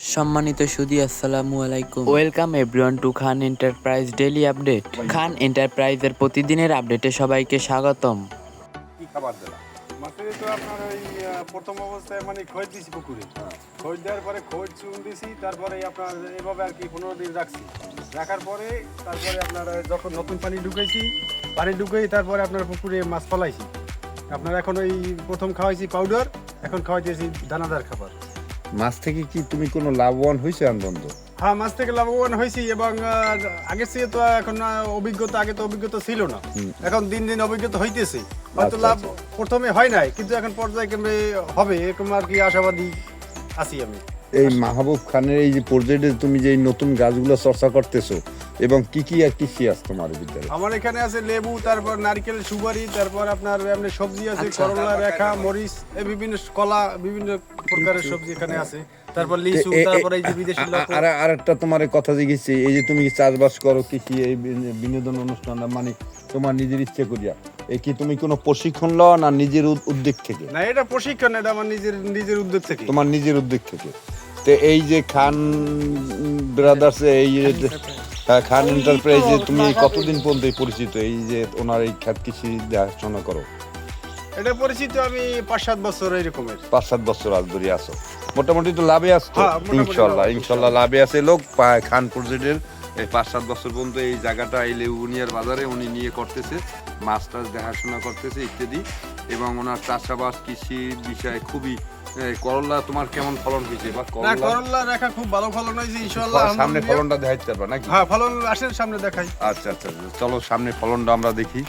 সম্মানিত সুদী আসসালামু আলাইকুম। Welcome everyone to Khan enterprise daily update Khan এন্টারপ্রাইজের প্রতিদিনের আপডেটে সবাইকে স্বাগতম। কি খাবার দিলা মাছে তো আপনার ওই প্রথম অবস্থায় মানে খোঁজ দিছি পুকুরে। খোঁজ দেওয়ার পরে খোঁজ চুন দিছি তারপরে আপনার এভাবে আর কি পনেরো দিন রাখছি। রাখার পরে তারপরে আপনার যখন নতুন পানি ঢুকেছি পানি ঢুকেই তারপরে আপনার পুকুরে মাছ ফলাইছি। আপনার এখন ওই প্রথম খাওয়াইছি পাউডার এখন খাওয়াইতেছি দানাদার খাবার। মাছ থেকে কি তুমি কোনো লাভবান হয়েছে আনন্দ হ্যাঁ মাছ থেকে লাভবান হয়েছি এবং আগের থেকে তো এখন অভিজ্ঞতা আগে তো অভিজ্ঞতা ছিল না। এখন দিন দিন অভিজ্ঞতা হইতেছে। হয়তো আচ্ছা, লাভ আচ্ছা। প্রথমে হয় নাই কিন্তু এখন পর্যায়ক্রমে হবে এরকম আর কি আশাবাদী আছি আমি। এই মাহবুব খানের এই যে প্রজেক্টে তুমি যে নতুন গাছগুলো চর্চা করতেছো এবং কি কি অ্যাক্টিভিটি আছে তোমার বিদ্যালয়ে আমার এখানে আছে লেবু তারপর নারকেল সুপারি তারপর আপনার এমনি সবজি আছে করলা রেখা মরিচ এই বিভিন্ন কলা বিভিন্ন প্রকারের সবজি এখানে আছে। তারপর লিচু তারপর এই যে বিদেশি আর আর একটা তোমার কথা এই যে তুমি চাষবাস করো কৃষি এই বিনোদন অনুষ্ঠান মানে তোমার নিজের ইচ্ছে করিয়া এই কি তুমি কোনো প্রশিক্ষণ লও না নিজের উদ্যোগ থেকে? না এটা প্রশিক্ষণ এটা আমার নিজের নিজের উদ্যোগ থেকে। তোমার নিজের উদ্যোগ থেকে। তো এই যে খান ব্রাদার্স এই যে হ্যাঁ, খান এন্টারপ্রাইজে তুমি কতদিন পর্যন্ত পরিচিত? এই যে ওনার এই খাত কৃষি দেখাশোনা করো। এটা পরিচিত আমি পাঁচ সাত বছর এরকমের। পাঁচ সাত বছর আজ ধরে আসো মোটামুটি তো লাভে আসতো হ্যাঁ, ইনশাল্লাহ ইনশাল্লাহ লাভে আছে লোক। পা- খান প্রজেক্টের এই পাঁচ সাত বছর পর্যন্ত এই জায়গাটা এই লেবুনিয়ার বাজারে উনি নিয়ে করতেছে। মাছ টাছ দেখাশোনা করতেছে ইত্যাদি। এবং ওনার চাষাবাস কৃষি বিষয়ে খুবই করলা তোমার কেমন ফলন হয়েছে? বা করলা করলা রেখা খুব ভালো ফলন হয়েছে ইনশাআল্লাহ সামনে ফলনটা দেখাইতে পারবা নাকি? হ্যাঁ ফলন আসেন সামনে দেখাই। আচ্ছা আচ্ছা আচ্ছা। চলো সামনে ফলনটা আমরা দেখি।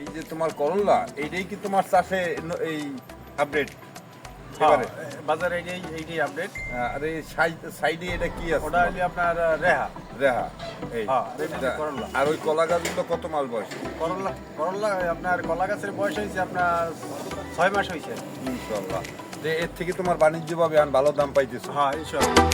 এই যে তোমার করলা এইটাই কি তোমার চাষে এই আপডেট এবারে? বাজারে এইটাই এইটাই আপডেট আর এই সাইডে এটা কি আছে ওটা হলো আপনার রেহা। রেহা এই। হ্যাঁ, এটা হচ্ছে করলা। আর ওই কলা গাছগুলো কত মাস বয়স? করলা করলা আপনার কলা গাছের বয়স হয়েছে আপনার ছয় মাস হয়েছে। ইনশাল্লাহ যে এর থেকে তোমার বাণিজ্যভাবে ভালো দাম পাইতেছো। হ্যাঁ ইনশাআল্লাহ।